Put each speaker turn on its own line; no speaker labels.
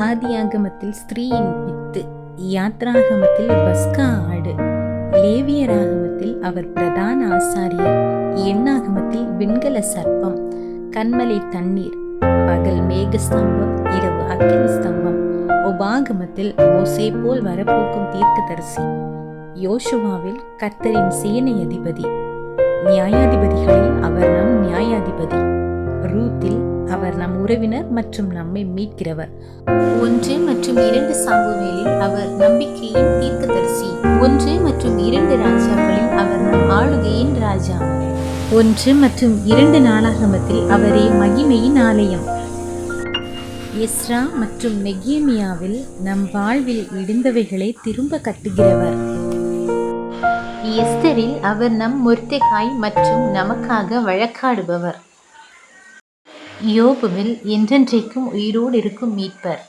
ஆதியாகமத்தில் ஸ்திரீயின் வித்து யாத்ராகமத்தில் பஸ்கா ஆடு லேவியராகமத்தில் அவர் பிரதான ஆசாரியர் எண்ணாகமத்தில் விண்கல சர்ப்பம் கண்மலை தண்ணீர் பகல் மேகஸ்தம்பம் இரவு அக்கினி ஸ்தம்பம் உபாகமத்தில் மோசே போல் வரப்போக்கும் தீர்க்கதரிசி யோசுவாவில் கத்தரின் சேனை அதிபதி நியாயாதிபதிகளில் அவர் நம் நியாயாதிபதி ரூத்தில் அவர் நம் உறவினர் மற்றும் நம்மை மீட்கிறவர். ஒன்று மற்றும் இரண்டு சாம்புவேலில் அவர் நம்பிக்கையின் தீர்க்கதரிசி. ஒன்று மற்றும் இரண்டு ராஜாக்களில் அவர் நம் ஆளுகையின் ராஜா. ஒன்று மற்றும் இரண்டு நாளாகமத்தில் அவரே மகிமையின் ஆலயம். எஸ்ரா மற்றும் நெகேமியாவில் நம் வாழ்வில் இடிந்தவைகளை திரும்ப கட்டுகிறவர். எஸ்தரில் அவர் நம் முர்தெகாய் மற்றும் நமக்காக வழக்காடுபவர். யோபுவில் என்றென்றைக்கும் உயிரோடு இருக்கும் மீட்பர்.